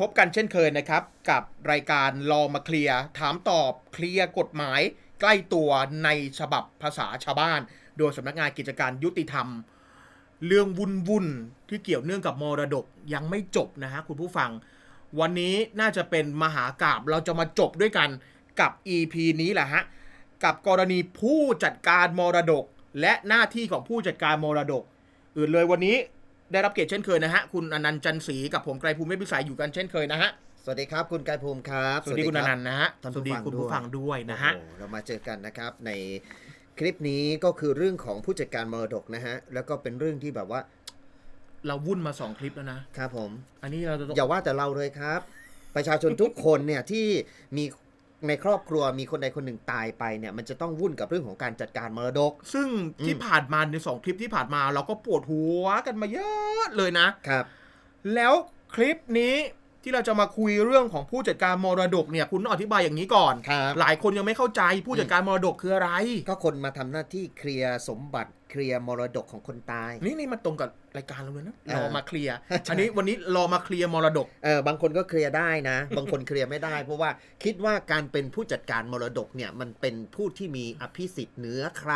พบกันเช่นเคยนะครับ กับรายการลองมาเคลียร์ถามตอบเคลียร์กฎหมาย ใกล้ตัวในฉบับภาษาชาวบ้าน โดยสำนักงานกิจการยุติธรรม เรื่องวุ่นวุ่นที่เกี่ยวเนื่องกับมรดกยังไม่จบนะฮะคุณผู้ฟัง วันนี้น่าจะเป็นมหากราบเราจะมาจบด้วยกันกับ EP นี้แหละฮะกับกรณีผู้จัดการมรดก และหน้าที่ของผู้จัดการมรดก อื่นเลยวันนี้ ได้รับเกียรติเช่นเคยนะฮะ คุณอนันต์จันทร์ศรีกับผมไกรภูมิเมฆพิสัยอยู่กันเช่นเคยนะฮะ สวัสดีครับคุณกายภูมิครับสวัสดีคุณอนันต์นะฮะท่านสวัผู้สดีฟังคุณผู้ฟังด้วยนะฮะโอ้โหเรามาเจอกันนะครับในคลิปนี้ก็คือเรื่องของผู้จัดการมรดกนะฮะ แล้วก็เป็นเรื่องที่แบบว่า เราวุ่นมาสองคลิปแล้วนะครับผม อันนี้เราจะต้องอย่าว่าแต่เราเลยครับ ประชาชนทุกคนเนี่ยที่มี ในครอบครัวมีคนใดคนหนึ่งตายไปเนี่ยมันจะต้องวุ่นกับเรื่องของการจัดการมรดก ซึ่งที่อืมผ่านมาในสองคลิปที่ผ่านมาเราก็ปวดหัวกันมาเยอะเลยนะครับ แล้วคลิปนี้ ที่เราจะมาคุยเรื่องของผู้จัดการมรดกเนี่ยคุณต้องอธิบายอย่างนี้ก่อน ครับ หลายคนยังไม่เข้าใจผู้จัดการมรดกคืออะไร ก็คนมาทำหน้าที่เคลียร์สมบัติเคลียร์มรดกของคนตาย นี่นี่มันตรงกับรายการเราเลยนะอ่ารอมาเคลียร์ใช่อันนี้วันนี้รอมาเคลียร์มรดก เออบางคนก็เคลียร์ได้นะ บางคนเคลียร์ไม่ได้ เพราะว่าคิดว่าการเป็นผู้จัดการมรดกเนี่ยมันเป็นผู้ที่มีอภิสิทธิ์เหนือใคร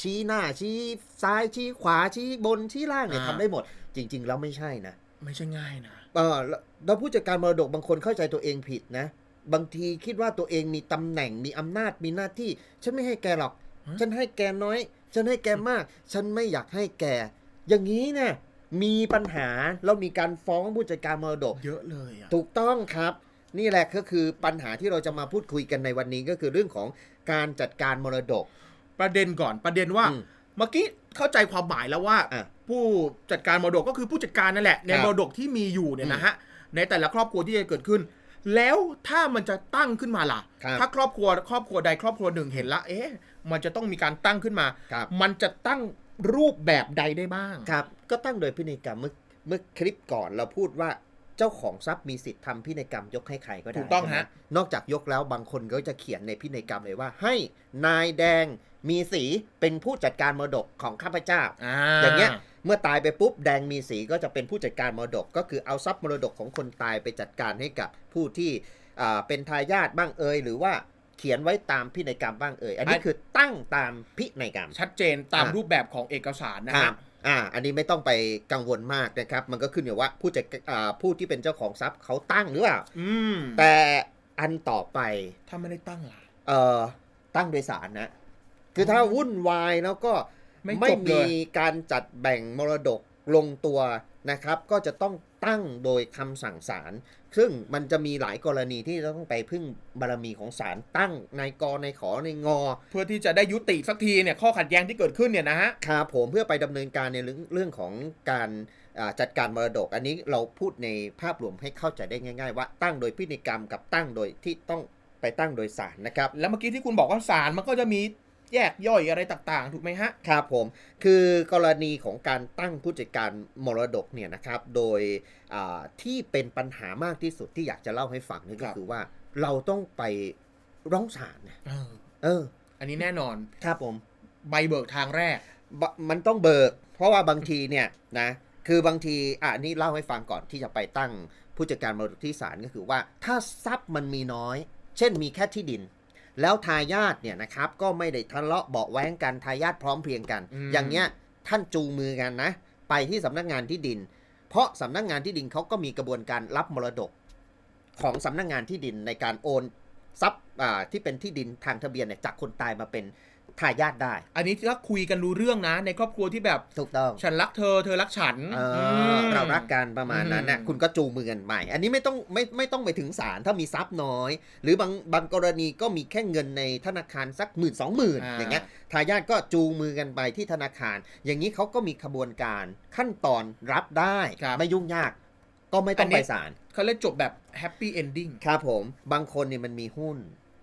ชี้หน้าชี้ซ้ายชี้ขวาชี้บนชี้ล่างเนี่ยอ่า ทำได้หมด จริง ๆ แล้วไม่ใช่นะ ไม่ใช่ง่ายนะ เออแล้วแล้วผู้จัดการมรดกบางคนเข้าใจตัวเองผิดนะ บางทีคิดว่าตัวเองมีตำแหน่งมีอำนาจมีหน้าที่ ฉันไม่ให้แกหรอกฮะฉันให้แกน้อย ฉันให้แกมาก ฉันไม่อยากให้แก อย่างนี้เนี่ยมีปัญหาแล้วมีการฟ้องผู้จัดการมรดก เยอะเลยอะถูกต้องครับ นี่แหละก็คือปัญหาที่เราจะมาพูดคุยกันในวันนี้ก็คือเรื่องของการจัดการมรดก ประเด็นก่อนประเด็นว่าอืม เมื่อกี้เข้าใจความหมายแล้วว่า อะ ผู้จัดการมรดกก็คือผู้จัดการนั่นแหละ ในครับ มรดกที่มีอยู่เนี่ยนะฮะในแต่ละครอบครัวที่จะเกิดขึ้น แล้วถ้ามันจะตั้งขึ้นมาล่ะ ครับ ถ้าครอบครัวครอบครัวใดครอบครัวหนึ่งเห็นละ เอ๊ะ มันจะต้องมีการตั้งขึ้นมา ครับ มันจะตั้งรูปแบบใดได้บ้าง ครับ ก็ตั้งโดยพินัยกรรมเมื่อเมื่อคลิปก่อนเราพูดว่า เจ้าของทรัพย์มีสิทธิ์ทำพินัยกรรมยกให้ใครก็ได้ถูกต้องใช่ไหมฮะนอกจากยกแล้วบางคนก็จะเขียนในพินัยกรรมเลยว่า ให้นายแดงมีสีเป็นผู้จัดการมรดกของข้าพเจ้า อ่าอย่างเงี้ยเมื่อตายไปปุ๊บแดงมีสีก็จะเป็นผู้จัดการมรดก ก็คือเอาทรัพย์มรดกของคนตายไปจัดการให้กับผู้ที่อ่าเป็นทายาทบ้างเอ่ยหรือว่าเขียนไว้ตามพินัยกรรมบ้างเอ่ยอันนี้คือตั้งตามพินัยกรรม ชัดเจนตามอ่ารูปแบบของเอกสารนะคครัรับบ อ่า อันนี้ไม่ต้องไปกังวลมากนะครับ มันก็ขึ้นอยู่ว่าผู้จัดอ่าผู้ที่เป็นเจ้าของทรัพย์เขาตั้งหรือเปล่า อืมแต่อันต่อไป ถ้าไม่ได้ตั้งล่ะ เอ่อ ตั้งโดยสารนะ คือถ้าวุ่นวายแล้วก็ไม่ไม่จบเลมียการจัดแบ่งมรดกลงตัวนะครับ ก็จะต้องตั้งโดยคำสั่งศาล ซึ่งมันจะมีหลายกรณีที่จะต้องไปพึ่งบารมีของศาลตั้งในกในขอในงอ เพื่อที่จะได้ยุติสักทีเนี่ยข้อขัดแย้งที่เกิดขึ้นเนี่ยนะฮะครับผมเพื่อไปดำเนินการในเรื่องเรื่องของการอ่าจัดการมรดก อันนี้เราพูดในภาพรวมให้เข้าใจได้ง่าย ๆ ว่าตั้งโดยพินัยกรรมกับตั้งโดยที่ต้องไปตั้งโดยศาลนะครับ แล้วเมื่อกี้ที่คุณบอกว่าศาลมันก็จะมี แยกย่อยอะไรต่างๆ ถูกไหมฮะ ครับผม คือกรณีของการตั้งผู้จัดการมรดกเนี่ยนะครับ โดยอ่าที่เป็นปัญหามากที่สุดที่อยากจะเล่าให้ฟังนี่คก็รับคือว่าเราต้องไปร้องศาลนะเออเออ อันนี้แน่นอน ครับผม ใบเบิกทางแรกบะมันต้องเบิก เพราะว่าบางทีเนี่ยนะ คือบางทีอะอันนี่เล่าให้ฟังก่อนที่จะไปตั้งผู้จัดการมรดกที่ศาลก็คือว่า ถ้าทรัพย์มันมีน้อย เช่นมีแค่ที่ดิน แล้วทายาทเนี่ยนะครับก็ไม่ได้ทะเลาะเบาะแว้งกันทายาทพร้อมเพรียงกัน อืม อย่างเงี้ยท่านจูงมือกันนะ ไปที่สำนักงานที่ดิน เพราะสำนักงานที่ดินเขาก็มีกระบวนการรับมรดกของสำนักงานที่ดินในการโอนทรัพย์อ่าที่เป็นที่ดินทางทะเบียนเนี่ยจากคนตายมาเป็น ทายาทได้ อันนี้ถ้าคุยกันรู้เรื่องนะ ในครอบครัวที่แบบถูกต้อง ฉันรักเธอเธอรักฉันเออมเรารักกันประมาณนั้นนะอืมคุณก็จูงมือกันใหม่ อันนี้ไม่ต้องไม่ไม่ต้องไปถึงศาลถ้ามีทรัพย์น้อย หรือบางบางกรณีก็มีแค่เงินในธนาคารสักหมื่นสองหมื่นอย่างเงี้ยทายาทก็จูงมือกันไปที่ธนาคาร อย่างนี้เขาก็มีขบวนการขั้นตอนรับได้ครับไม่ยุ่งยาก ก็ไม่ต้องอันนี้ไปศาลเขาเรียกจบแบบแฮปปี้เอนดิ้งครับผมบางคนเนี่ยมันมีหุ้น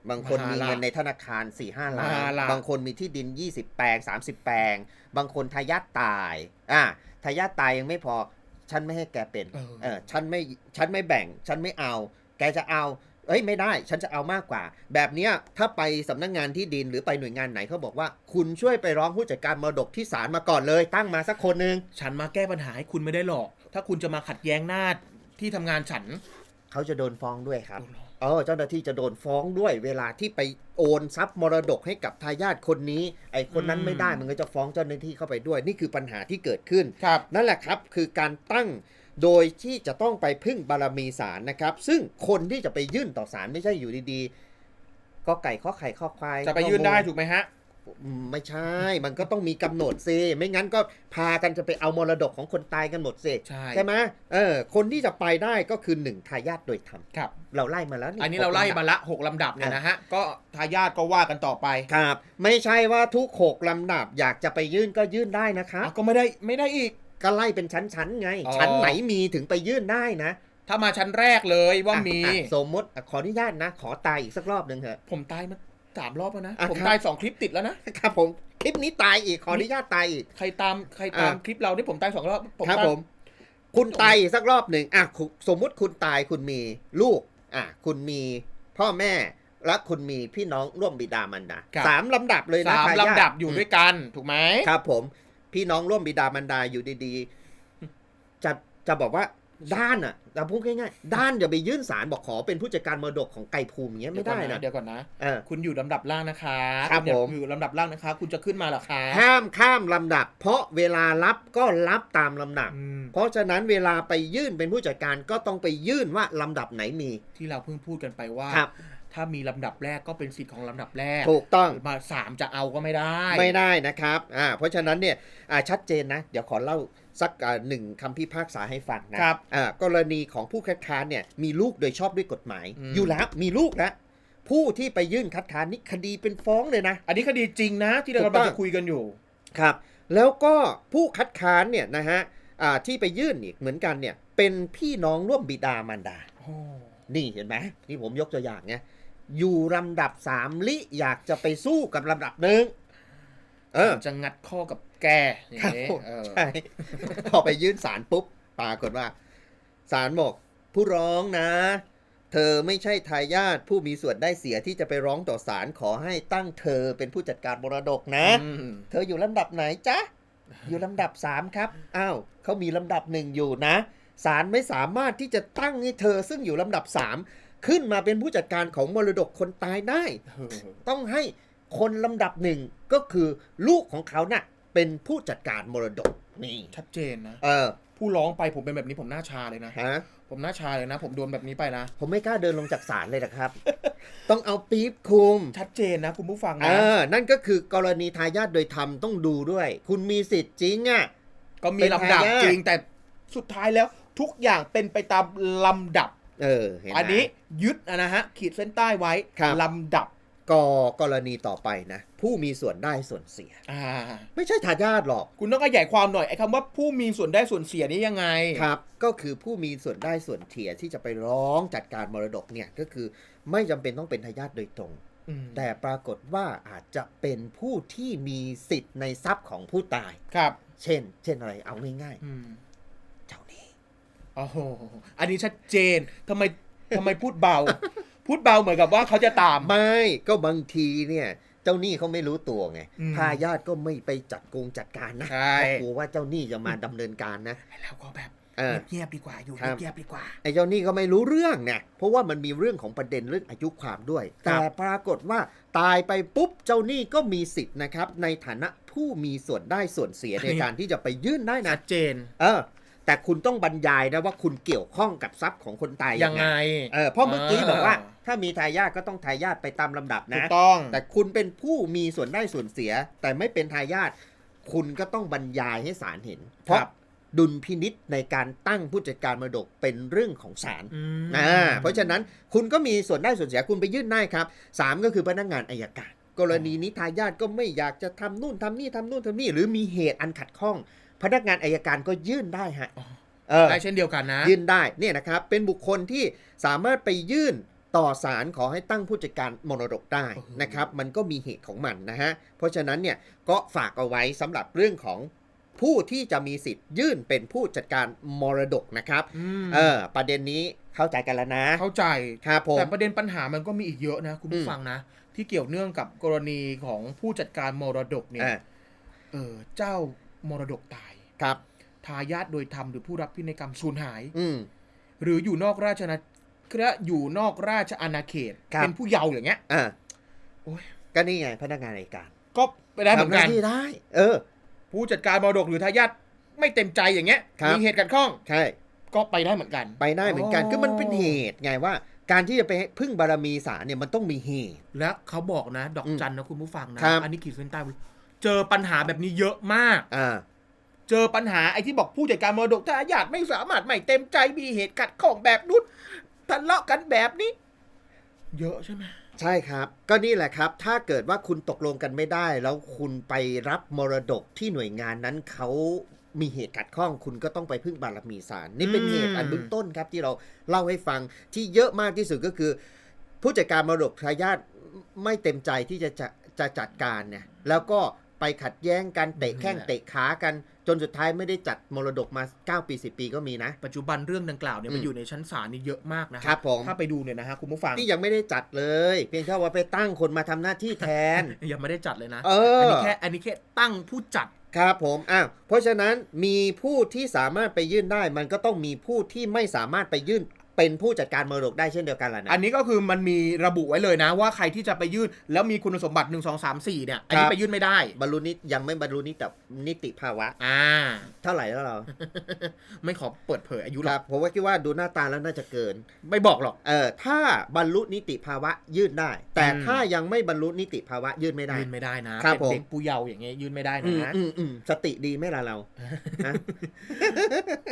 บางคนมหามีละเงินในธนาคาร4ี่ห้าล้ามหานละบางคนมีที่ดิน 20 แปลง 30 แปลง บางคนทายาทตายอะทายาทตายยังไม่พอ ฉันไม่ให้แกเป็นเออเออฉันไม่ฉันไม่แบ่ง ฉันไม่เอา แกจะเอาเอ้ยไม่ได้ ฉันจะเอามากกว่า แบบเนี้ยถ้าไปสำนักงานที่ดินหรือไปหน่วยงานไหนเขาบอกว่า คุณช่วยไปร้องผู้จัดการมรดกที่ศาลมาก่อนเลย ตั้งมาสักคนหนึ่งฉันมาแก้ปัญหาให้คุณไม่ได้หรอก ถ้าคุณจะมาขัดแย้งหน้าที่ทำงานฉัน เขาจะโดนฟ้องด้วยครับโดนหรอ เออเจ้าหน้าที่จะโดนฟ้องด้วยเวลาที่ไปโอนทรัพย์มรดกให้กับทายาทคนนี้ ไอ้คนนั้นไม่ได้มันก็จะฟ้องเจ้าหน้าที่เข้าไปด้วย นี่คือปัญหาที่เกิดขึ้น ครับ นั่นแหละครับคือการตั้งโดยที่จะต้องไปพึ่งบารมีศาลนะครับ ซึ่งคนที่จะไปยื่นต่อศาลไม่ใช่อยู่ดีๆก็ไก่ข้อไข่ข้อควายจะไปยื่นได้ถูกไหมฮะอืม ไม่ใช่ มันก็ต้องมีกำหนดซิไม่งั้นก็พากันจะไปเอามรดกของคนตายกันหมดสิใช่ไหมเออ คนที่จะไปได้ก็คือหนึ่งทายาทโดยธรรมครับ เราไล่มาแล้วนี่อันนี้เราไล่มาละหกลำดับเนี่ยนะฮะ ก็ทายาทก็ว่ากันต่อไป ครับ ไม่ใช่ว่าทุกหกลำดับอยากจะไปยื่นก็ยื่นได้นะครับอะก็ไม่ได้ไม่ได้อีก ก็ไล่เป็นชั้นๆไงอ๋อชั้นไหนมีถึงไปยื่นได้นะถ้ามาชั้นแรกเลยว่ามีอะอะสมมติอะขออนุญาตนะ ขอตายอีกสักรอบหนึ่งเถอะ ผมตายมา สามรอบแล้วนะ อะผมครับ ตายสองคลิปติดแล้วนะ ครับผมคลิปนี้ตายอีกขออนุญาตตายอีก ใครตามใครตามอะ คลิปเรานี่ผมตายสองรอบครับตายผม คุณตายอีกสักรอบหนึ่งอะคุณสมมุติคุณตายคุณมีลูก อะ คุณมีพ่อแม่ และคุณมีพี่น้องร่วมบิดามารดาครับ สามลำดับเลยนะสามทยทลำดับอยู่ด้วยกันถูกไหม ครับผม พี่น้องร่วมบิดามารดาอยู่ดีๆ จะจะบอกว่า ด้านอะเราพูดง่ายๆ ด้านอย่าไปยื่นสารบอกขอเป็นผู้จัดการมรดกของไก่ภูมิอย่างเงี้ยไม่ได้นะเดี๋ยวก่อนนะ เออ คุณอยู่ลำดับล่างนะคะครับณอย่าผม อยู่ลำดับล่างนะคะ คุณจะขึ้นมาเหรอคะห้ามข้ามลำดับ เพราะเวลารับก็รับตามลำดับ อืมเพราะฉะนั้นเวลาไปยื่นเป็นผู้จัดการก็ต้องไปยื่นว่าลำดับไหนมีที่เราเพิ่งพูดกันไปว่า ครับ ถ้ามีลำดับแรกก็เป็นสิทธิ์ของลำดับแรกถูกต้อง มาสามจะเอาก็ไม่ได้ ไม่ได้นะครับ อ่า เพราะฉะนั้นเนี่ย อ่า ชัดเจนนะ เดี๋ยวขอเล่า สักอ่าหนึ่งคำพิพากษาให้ฟังนะครับอ่ากรณีของผู้คัดค้านเนี่ยมีลูกโดยชอบด้วยกฎหมายอืมอยู่แล้วมีลูกแล้วผู้ที่ไปยื่นคัดค้านนี่คดีเป็นฟ้องเลยนะ อันนี้คดีจริงนะที่เราถูกกำต้ลัองงจะคุยกันอยู่ครับ แล้วก็ผู้คัดค้านเนี่ยนะฮะอ่าที่ไปยื่นอีกเหมือนกันเนี่ย เป็นพี่น้องร่วมบิดามารดาโอ้นี่เห็นไหมนี่ผมยกตัวอย่างไงอยู่ลำดับสามลิอยากจะไปสู้กับลำดับหนึ่ง เออจะงัดข้อกับแกอย่างครับนี้ผมเออใช่พอไปยื่นศาลปุ๊บปรากฏว่าศาลบอกผู้ร้องนะ เธอไม่ใช่ทายาทผู้มีส่วนได้เสียที่จะไปร้องต่อศาลขอให้ตั้งเธอเป็นผู้จัดการมรดกนะอืมเธออยู่ลำดับไหนจ๊ะ อยู่ลำดับสามครับ อ้าวเขามีลำดับหนึ่งอยู่นะศาลไม่สามารถที่จะตั้งให้เธอซึ่งอยู่ลำดับสามขึ้นมาเป็นผู้จัดการของมรดกคนตายได้เออต้องให้ คนลำดับหนึ่งก็คือลูกของเขาน่ะเป็นผู้จัดการมรดกนี่ชัดเจนนะ เออ ผู้ร้องไปผมเป็นแบบนี้ผมหน้าชาเลยนะ ฮะ ผมหน้าชาเลยนะ ผมโดนแบบนี้ไปนะ ผมไม่กล้าเดินลงจากศาลเลยนะครับ ต้องเอาปี๊บคุม ชัดเจนนะคุณผู้ฟังเอนะ อ นั่นก็คือกรณีทายาทโดยธรรมต้องดูด้วย คุณมีสิทธิ์จริงอะ ก็มีลำดับเป็นทายาท จริงแต่สุดท้ายแล้วทุกอย่างเป็นไปตามลำดับ เออ เห็นไหม อันนี้ยึดนะฮะขีดเส้นใต้ไว้ครับ ลำดับ กกรณีต่อไปนะ ผู้มีส่วนได้ส่วนเสีย อ่า ไม่ใช่ทายาทหรอก คุณต้องขยายความหน่อยไอ้คำว่าผู้มีส่วนได้ส่วนเสียนี่ยังไง ครับ ก็คือผู้มีส่วนได้ส่วนเสียที่จะไปร้องจัดการมรดกเนี่ยก็คือไม่จำเป็นต้องเป็นทายาทโดยตรง อืมแต่ปรากฏว่าอาจจะเป็นผู้ที่มีสิทธิ์ในทรัพย์ของผู้ตาย ครับเช่น เช่นอะไรเอาง่ายอืมๆเจ้าหนี้ โอ้โหอันนี้ชัดเจนทำไมทำไมพูดเบา พูดเบาเหมือนกับว่าเขาจะตาม ไม่ก็บางทีเนี่ย เจ้าหนี้เขาไม่รู้ตัวไงอืมทายาทก็ไม่ไปจัดกงจัดการนะใช่ เพราะกลัวว่าเจ้าหนี้จะมาดำเนินการนะแล้วก็แบบเออ เงียบๆดีกว่าอยู่ครับ เงียบๆดีกว่า ไอ้เจ้าหนี้ก็ไม่รู้เรื่องเนี่ยเพราะว่ามันมีเรื่องของประเด็นเรื่องอายุความด้วยครัแต่บปรากฏว่าตายไปปุ๊บเจ้าหนี้ก็มีสิทธิ์นะครับ ในฐานะผู้มีส่วนได้ส่วนเสียในการที่จะไปยื่นได้นะชัดเจน เออ แต่คุณต้องบรรยายนะว่าคุณเกี่ยวข้องกับทรัพย์ของคนตายยังไงเออเพราะเมื่อกี้อ่าบอกว่า ถ้ามีทายาทก็ต้องทายาทไปตามลำดับถูนะกต้อง แต่คุณเป็นผู้มีส่วนได้ส่วนเสีย แต่ไม่เป็นทายาทคุณก็ต้องบรรยายให้ศาลเห็น เพราะครับดุลพินิษในการตั้งผู้จัดการมรดกเป็นเรื่องของศาลอืมอ่าเพราะฉะนั้นคุณก็มีส่วนได้ส่วนเสียคุณไปยื่นได้ครับสามก็คือพนักงานอายการกรณีนี้ทายาทก็ไม่อยากจะทำนู่นทำนี่ทำนู่นทำนี่ หรือมีเหตุอันขัดข้อง พนักงานอายการก็ยื่นได้ฮะอ๋อเออได้เช่นเดียวกันนะ ยื่นได้เนี่ยนะครับ เป็นบุคคลที่สามารถไปยื่นต่อศาลขอให้ตั้งผู้จัดการมรดกได้โอ้โหนะครับ มันก็มีเหตุของมันนะฮะ เพราะฉะนั้นเนี่ยก็ฝากเอาไว้สำหรับเรื่องของผู้ที่จะมีสิทธิ์ยื่นเป็นผู้จัดการมรดกนะครับอืมเออประเด็นนี้เข้าใจกันแล้วนะ เข้าใจครับผมแต่ประเด็นปัญหามันก็มีอีกเยอะนะคุณอืผู้มฟังนะ ที่เกี่ยวเนื่องกับกรณีของผู้จัดการมรดกเนี่ยอ่าเออเจ้า มรดกตายครับ ทายาทโดยธรรมหรือผู้รับพินัยกรรมสูญหาย อืม หรืออยู่นอกราชนาระอยู่นอกราชอาณาเขต ครับ เป็นผู้เยาว์อย่างเงี้ยอ่าโอ้ยก็นี่ไงพนักงานอัยการก็ไปได้เหมือนทำหกัน้าน ที่ได้ เออ ผู้จัดการมรดกหรือทายาทไม่เต็มใจอย่างเงี้ยครับ มีเหตุขัดข้องใช่ ก็ไปได้เหมือนกัน ไปได้เหมือนกัน อ๋อ คือมันเป็นเหตุไงว่า การที่จะไปพึ่งบารมีศาลเนี่ยมันต้องมีเหตุ และเขาบอกนะ ดอกอืมจันนะคุณผู้ฟังนะครับ อันนี้ขีดเส้นใต้ไว้ เจอปัญหาแบบนี้เยอะมาก อ่า เจอปัญหาไอ้ที่บอกผู้จัดการมรดกทายาทไม่สามารถไม่เต็มใจมีเหตุขัดข้องแบบนู้นทะเลาะกันแบบนี้ เยอะใช่ไหมใช่ครับ ก็นี่แหละครับ ถ้าเกิดว่าคุณตกลงกันไม่ได้ แล้วคุณไปรับมรดกที่หน่วยงานนั้นเขามีเหตุขัดข้อง คุณก็ต้องไปพึ่งบารมีศาลนี่เป็นเหตุอันเบื้องต้นครับที่เราเล่าให้ฟังที่เยอะมากที่สุดก็คือ ผู้จัดการมรดกทายาทไม่เต็มใจที่จะจะจะจัดการเนี่ยแล้วก็ ไปขัดแย้งกันเตะแข้งเตะขากัน จนสุดท้ายไม่ได้จัดมรดกมา 9 ปี 10 ปีก็มีนะ ปัจจุบันเรื่องดังกล่าวเนี่ยอืมมันอยู่ในชั้นศาลนี่เยอะมากนะฮะครับผมถ้าไปดูเนี่ยนะฮะคุณผู้ฟังนี่ยังไม่ได้จัดเลย เพียงแค่ว่าไปตั้งคนมาทำหน้าที่แทน ยังไม่ได้จัดเลยนะเอออันนี้แค่อันนี้แค่ตั้งผู้จัดครับผม อ้าว เพราะฉะนั้นมีผู้ที่สามารถไปยื่นได้ มันก็ต้องมีผู้ที่ไม่สามารถไปยื่น เป็นผู้จัดการมรดกได้เช่นเดียวกันแหละนะ อันนี้ก็คือมันมีระบุไว้เลยนะ ว่าใครที่จะไปยื่นแล้วมีคุณสมบัติ 1 2 3 4 เนี่ย อันนี้ครับ ไปยื่นไม่ได้ บรรลุนิตยังไม่บรรลุนิตินิติภาวะ อ่า เท่าไหร่แล้วเราไม่ขอเปิดเผยอายุคหรรัอบกผมว่าคิดว่าดูหน้าตาแล้วน่าจะเกิน ไม่บอกหรอก เออถ้าบรรลุนิติภาวะยื่นได้ แต่อืม ถ้ายังไม่บรรลุนิติภาวะยื่นไม่ได้ ยื่นไม่ได้นะครับ เป็นผมเด็กผู้เยาว์อย่างเงี้ยยื่นไม่ได้อืมนะอืมอืมสติดีไหมล่ะเราฮะ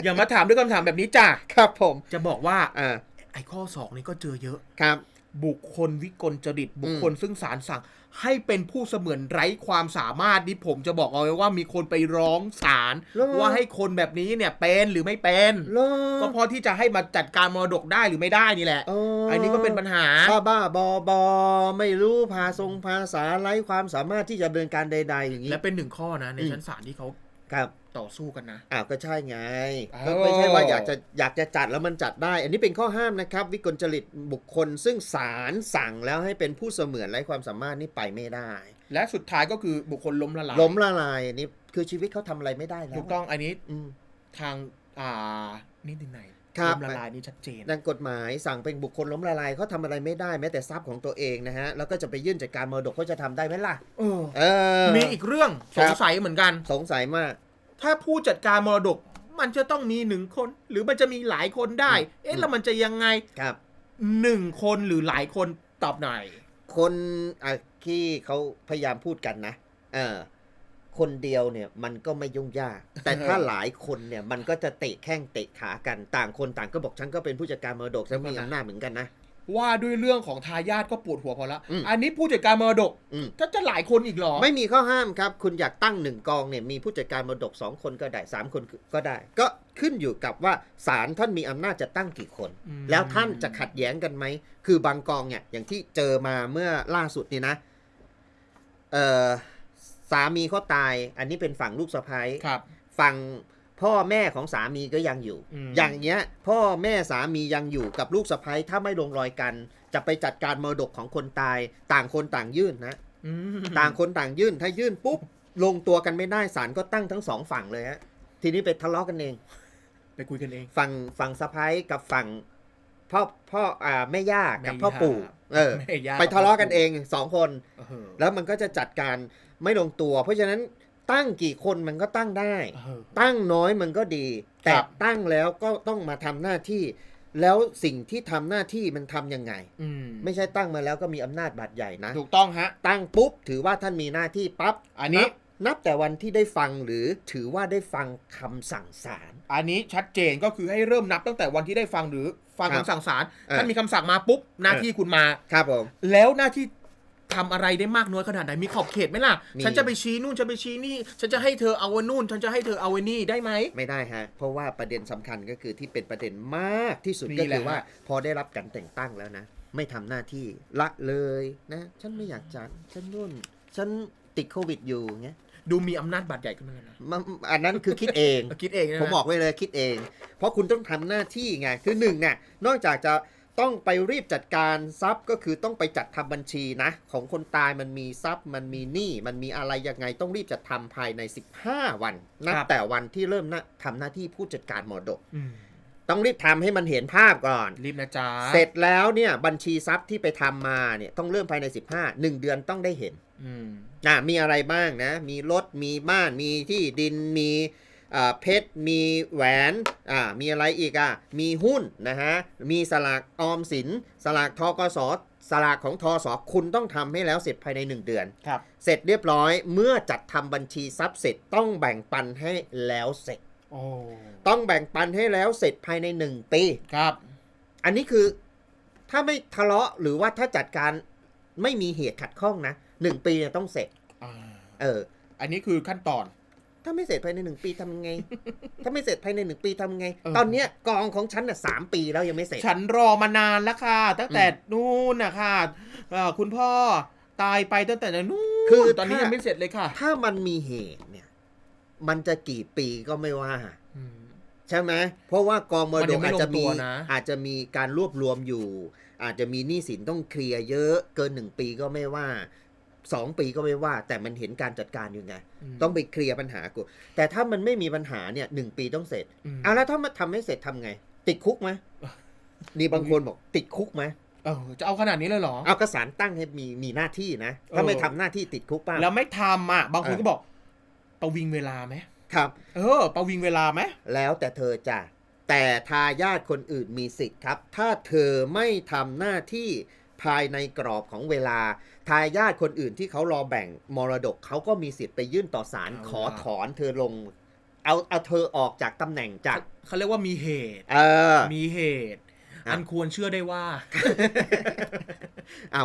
อย่ามาถามด้วยคำถามแบบนี้จ้ะ ครับผม จะบอกว่าอ่าไอ้ข้อสองนี่ก็เจอเยอะครับ บุคคลวิกลจริตบุคคลซึ่งศาลสั่ง ให้เป็นผู้เสมือนไร้ความสามารถนี่ผมจะบอกเอาไว้ว่ามีคนไปร้องศาลเหรอว่าให้คนแบบนี้เนี่ยเป็นหรือไม่เป็นเหรอก็พอที่จะให้มาจัดการมรดกได้หรือไม่ได้นี่แหละอ๋ออันนี้ก็เป็นปัญหาบ้าบ้าบอบอไม่รู้ภาทรงภาษาไร้ความสามารถที่จะดำเนินการใด ๆ อย่างนี้และเป็นหนึ่งข้อนะในอืมชั้นศาลที่เขา ครับ ต่อสู้กันนะ อ้าวก็ใช่ไงอ้าวก็ไม่ใช่ว่าอยากจะอยากจะจัดแล้วมันจัดได้ อันนี้เป็นข้อห้ามนะครับ วิกลจริตบุคคลซึ่งศาลสั่งแล้วให้เป็นผู้เสมือนไร้ความสามารถนี่ไปไม่ได้ และสุดท้ายก็คือบุคคลล้มละลายล้มละลายอันนี้คือชีวิตเขาทำอะไรไม่ได้แล้วถูกต้องอันนี้อืม ทางอ่านิติไหนยครับ ล้มละลายนี่ชัดเจน ดังกฎหมายสั่งเป็นบุคคลล้มละลายเขาทำอะไรไม่ได้แม้แต่ทรัพย์ของตัวเองนะฮะแล้วก็จะไปยื่นจัดการมรดกเขาจะทำได้ไหมล่ะ เออ เออ มีอีกเรื่องครัสบงสัยเหมือนกัน สงสัยมาก ถ้าผู้จัดการมรดก มันจะต้องมีหนึ่งคน หรือมันจะมีหลายคนได้อืมเอ๊ะแล้วมันจะยังไงครับหนึ่งคนหรือหลายคนตอบหน่อย คนอะที่เขาพยายามพูดกันนะเออคนเดียวเนี่ยมันก็ไม่ยุ่งยาก แต่ถ้าหลายคนเนี่ยมันก็จะเตะแข้งเตะขากันต่างคนต่างก็บอกฉันก็เป็นผู้จัดการมรดกฉันมีอำนาจเหมือนกันนะ ว่าด้วยเรื่องของทายาทก็ปวดหัวพอละ อืมอันนี้ผู้จัดการมรดกอืมถ้าจะหลายคนอีกเหรอ ไม่มีข้อห้ามครับ คุณอยากตั้งหนึ่งกองเนี่ยมีผู้จัดการมรดกสองคนก็ได้สามคนก็ได้ ก็ขึ้นอยู่กับว่าศาลท่านมีอำนาจจะตั้งกี่คน อืม แล้วท่านจะขัดแย้งกันไหม คือบางกองเนี่ยอย่างที่เจอมาเมื่อล่าสุดนี่นะเออสามีเขาตาย อันนี้เป็นฝั่งลูกสะพ้ายครับ ฝั่ง พ่อแม่ของสามีก็ยังอยู่ อืม อย่างเงี้ย พ่อแม่สามียังอยู่กับลูกสะพ้ายถ้าไม่ลงรอยกัน จะไปจัดการมรดกของคนตาย ต่างคนต่างยื่นนะ อืมต่างคนต่างยื่น ถ้ายื่นปุ๊บ ลงตัวกันไม่ได้ศาลก็ตั้งทั้งสองฝั่งเลยฮะ ทีนี้ไปทะเลาะกันเอง ไปคุยกันเอง ฝั่งฝั่งสะพ้ายกับฝั่งพ่อพ่ออ่าแม่ย่ากับแม่พ่อปู่ย่าเออ แม่ย่า ไปทะเลาะกันเองสองคน เออแล้วมันก็จะจัดการไม่ลงตัว เพราะฉะนั้น ตั้งกี่คนมันก็ตั้งได้เออตั้งน้อยมันก็ดี แต่ครับตั้งแล้วก็ต้องมาทำหน้าที่ แล้วสิ่งที่ทำหน้าที่มันทำยังไงอืมไม่ใช่ตั้งมาแล้วก็มีอำนาจบาดใหญ่นะ ถูกต้องฮะ ตั้งปุ๊บถือว่าท่านมีหน้าที่ปั๊บอันนี้บนับแต่วันที่ได้ฟังหรือถือว่าได้ฟังคำสั่งศาลอันนี้ชัดเจนก็คือให้เริ่มนับตั้งแต่วันที่ได้ฟังหรือฟังครับคำสั่งศาลเออท่านมีคำสั่งมาปุ๊บหน้าที่คุณมาครับผมแล้วหน้าที่ ทำอะไรได้มากน้อยขนาดไหนมีขอบเขตไหมล่ะ มี ฉันจะไปชี้นู่นฉันไปชี้นี่ ฉันจะให้เธอเอาไว้นู่น ฉันจะให้เธอเอาไว้นี่ได้ไหม ไม่ได้ฮะ เพราะว่าประเด็นสำคัญก็คือที่เป็นประเด็นมากที่สุดนี่ก็แหละคือว่า ฮะ พอได้รับการแต่งตั้งแล้วนะ ไม่ทำหน้าที่ละเลยนะ ฉันไม่อยากจัดฉันนู่น ฉันติดโควิดอยู่เงี้ยดูมีอำนาจบาดใหญ่ขึ้นมาเลยนะมันอันนั้นคือคิดเองเออคิดเองนะผมบอกไว้เลยคิดเอง เพราะคุณต้องทำหน้าที่ไง คือหนึ่งเนี่ยนอกจากจะ ต้องไปรีบจัดการทรัพย์ก็คือต้องไปจัดทำบัญชีนะ ของคนตายมันมีทรัพย์ มันมีหนี้มันมีอะไรยังไงต้องรีบจัดทำภายใน 15 วันนับแต่วันที่เริ่มนะทำหน้าที่ผู้จัดการมรดกอืมต้องรีบทำให้มันเห็นภาพก่อน รีบนะจ๊ะเสร็จแล้วเนี่ยบัญชีทรัพย์ที่ไปทำมาเนี่ยต้องเริ่มภายใน 15 1 เดือนต้องได้เห็นอืมอะมีอะไรบ้างนะ มีรถมีบ้านมีที่ดินมีอ่า เพชรมีแหวนอ่ามีอะไรอีกอะมีหุ้นนะฮะมีสลากออมสิน สลากทกสสลากของทสคุณต้องทำให้แล้วเสร็จภายใน 1 เดือนครับเสร็จเรียบร้อยเมื่อจัดทำบัญชีทรัพย์เสร็จต้องแบ่งปันให้แล้วเสร็จโอ้ต้องแบ่งปันให้แล้วเสร็จภายใน 1 ปีครับ อันนี้คือถ้าไม่ทะเลาะหรือว่าถ้าจัดการไม่มีเหตุขัดข้องนะหนึ่งปีเนี่ยต้องเสร็จอ่าเออ อันนี้คือขั้นตอน ถ้าไม่เสร็จภายในหนึ่งปีทำไง ถ้าไม่เสร็จภายในหนึ่งปีทำไงเออตอนเนี้ยกองของฉันน่ะสามปีแล้วยังไม่เสร็จ ฉันรอมานานแล้วค่ะ ตั้งแต่นู่นนะค่ะเอ่อคุณพ่อตายไปตั้งแต่นู่นคือตอนนี้ถ้ายัยังไม่เสร็จเลยค่ะ ถ้ามันมีเหตุเนี่ย มันจะกี่ปีก็ไม่ว่าอืมใช่ไหมเพราะว่ากองมรมันดยักงไม่อาจจะมีลงตัวนะอาจจะมีการรวบรวมอยู่ อาจจะมีหนี้สินต้องเคลียร์เยอะเกินหนึ่งปีก็ไม่ว่า สองปีก็ไม่ว่า แต่มันเห็นการจัดการอยู่ไงมต้องไปเคลียร์ปัญหากูแต่ถ้ามันไม่มีปัญหาเนี่ยหนึ่งปีต้องเสร็จอืมเอาแล้วถ้ามันทำไม่เสร็จทำไง ติดคุกไหมนี่บางคนบอกติดคุกไหมเออจะเอาขนาดนี้เลยเหรอ เอากระสารตั้งให้มีมีหน้าที่นะถ้าเออไม่ทำหน้าที่ติดคุกป้าแล้วไม่ทำอะ บางคนเออก็บอกประวิงเวลาไหมครับ เออประวิงเวลาไหมแล้วแต่เธอจ้ะแต่ทายาทคนอื่นมีสิทธิ์ครับ ถ้าเธอไม่ทำหน้าที่ภายในกรอบของเวลา ทายาทคนอื่นที่เขารอแบ่งมรดกเขาก็มีสิทธิ์ไปยื่นต่อศาลขอถอนเธอลง เอาเอาเธอออกจากตำแหน่งจาก เขาเรียกว่ามีเหตุ เออ มีเหตุ อะ อันควรเชื่อได้ว่า เอา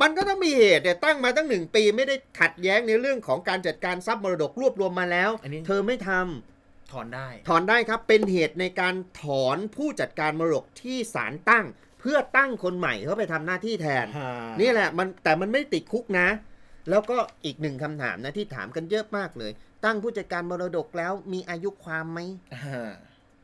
มันก็ต้องมีเหตุแต่ตั้งมาตั้งหนึ่งปีไม่ได้ขัดแย้งในเรื่องของการจัดการทรัพย์มรดกรวบรวมมาแล้ว อันนี้ เธอไม่ทำ ถอนได้ ถอนได้ครับ เป็นเหตุในการถอนผู้จัดการมรดกที่ศาลตั้ง เพื่อตั้งคนใหม่เขาไปทำหน้าที่แทนนี่แหละมันแต่มันไม่ติดคุกนะ แล้วก็อีกหนึ่งคำถามนะที่ถามกันเยอะมากเลย ตั้งผู้จัดการมรดกแล้วมีอายุความไหมอ่า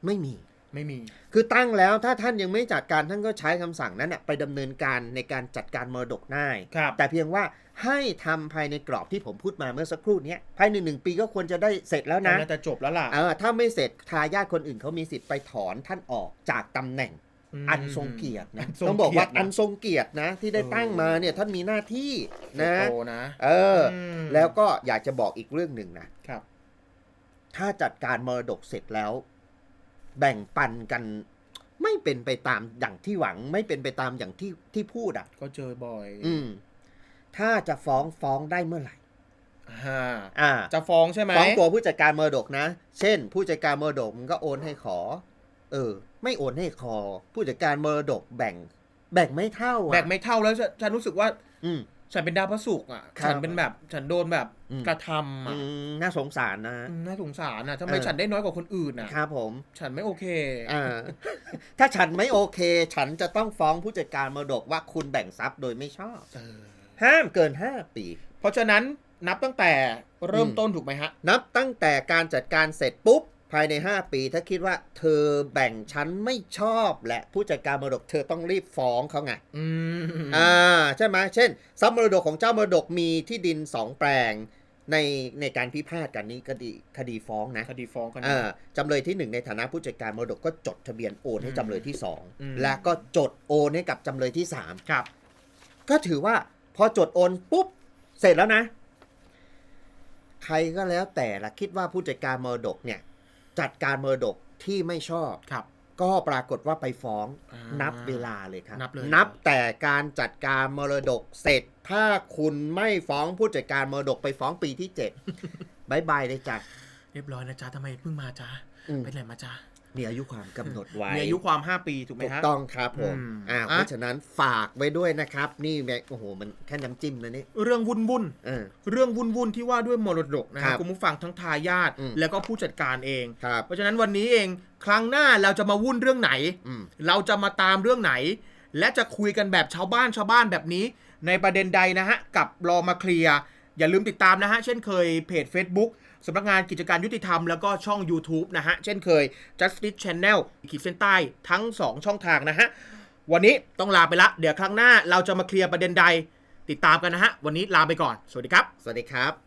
ไม่มี ไม่มี คือตั้งแล้วถ้าท่านยังไม่จัดการท่านก็ใช้คำสั่งนั้นนะไปดำเนินการในการจัดการมรดกได้ ครับ แต่เพียงว่าให้ทำภายในกรอบที่ผมพูดมาเมื่อสักครู่เนี้ยภายในหนึ่งปีก็ควรจะได้เสร็จแล้วนะน่าจะจบแล้วล่ะ เออถ้าไม่เสร็จทายาทคนอื่นเขามีสิทธิ์ไปถอนท่านออกจากตำแหน่งม อันทรงเกียรตินะนทรงต้องบอกว่าเกียรตินะอันทรงเกียรตินะ ที่ได้เออตั้งมาเนี่ยท่านมีหน้าที่นะโตนะ เอออมแล้วก็อยากจะบอกอีกเรื่องหนึ่งนะครับ ถ้าจัดการมรดกเสร็จแล้ว แบ่งปันกัน ไม่เป็นไปตามอย่างที่หวัง ไม่เป็นไปตามอย่างที่ที่พูดอะ ก็เจอบ่อย อืมถ้าจะฟ้องฟ้องได้เมื่อไหร่อ่าอ่าจะฟ้องใช่ไหมฟ้องตัวผู้จัดการมรดกนะ เช่น ผู้จัดการมรดกมันก็โอนให้ขอ เออ ไม่โอนให้คอ ผู้จัดการมรดกแบ่ง แบ่งไม่เท่าอะ แบกไม่เท่าแล้วฉันฉันรู้สึกว่า อืม ฉันเป็นดาวพระศุกร์อะ ครับฉันเป็นแบบ ฉันโดนแบบอืม กระทำอือะมน่าสงสารนะ อืมน่าสงสารอะทำไมเออ ฉันได้น้อยกว่าคนอื่นอะ ครับผม ฉันไม่โอเค อ่า ถ้าฉันไม่โอเค ฉันจะต้องฟ้องผู้จัดการมรดกว่าคุณแบ่งทรัพย์โดยไม่ชอบ เออ ห้ามเกิน 5 ปี เพราะฉะนั้นนับตั้งแต่เริ่มอืม ต้นถูกไหมฮะ นับตั้งแต่การจัดการเสร็จปุ๊บ ภายใน 5 ปี ถ้าคิดว่าเธอแบ่งฉันไม่ชอบและผู้จัดการมรดกเธอต้องรีบฟ้องเขาไงอืมอ่าใช่ไหมเช่นทรัพย์มรดกของเจ้ามรดกมีที่ดินสองแปลงในในการพิพาทกันนี้คดีคดีฟ้องนะคดีฟ้องกันอ่าจำเลยที่หนึ่งในฐานะผู้จัดการมรดกก็จดทะเบียนโอนให้อืมจำเลยที่สองอืมและก็จดโอนให้กับจำเลยที่สามครับ ก็ถือว่าพอจดโอนปุ๊บเสร็จแล้วนะ ใครก็แล้วแต่ละคิดว่าผู้จัดการมรดกเนี่ย จัดการมรดกที่ไม่ชอบ ครับ ก็ปรากฏว่าไปฟ้องอ่านับเวลาเลยครับนับเลยนับแต่การจัดการมรดกเสร็จ ถ้าคุณไม่ฟ้องผู้จัดการมรดกไปฟ้องปีที่เจ็ด บายบายเลยจ้ะ เรียบร้อยนะจ๊ะทำไมเพิ่งมาจ๊ะอืม ไปไหนมาจ๊ะ มีอายุความกำหนดไว้มีอายุความ 5 ปีถูกไหมถูกฮะ ต้องครับผมอืมอ่าอะ เพราะฉะนั้นฝากไว้ด้วยนะครับ นี่แม่โอ้โหมันแค่น้ำจิ้มนะนี่เรื่องวุ่นวุ่นเออ ๆเรื่องวุ่นวุ่นๆที่ว่าด้วยมรดกนะครัฮะบคุณผู้ฟังทั้งทายาทอืม แล้วก็ผู้จัดการเอง ครับ เพราะฉะนั้นวันนี้เองครั้งหน้าเราจะมาวุ่นเรื่องไหน อืม เราจะมาตามเรื่องไหน และจะคุยกันแบบชาวบ้านชาวบ้านแบบนี้ ในประเด็นใดนะฮะ กับรอมาเคลียร์อย่าลืมติดตามนะฮะ เช่นเคยเพจ Facebook สำนักงานกิจการยุติธรรมแล้วก็ช่อง YouTube นะฮะ เช่นเคย Justice Channel ขีดเส้นใต้ทั้ง 2 ช่องทางนะฮะ วันนี้ต้องลาไปละ เดี๋ยวครั้งหน้าเราจะมาเคลียร์ประเด็นใด ติดตามกันนะฮะ วันนี้ลาไปก่อน สวัสดีครับ สวัสดีครับ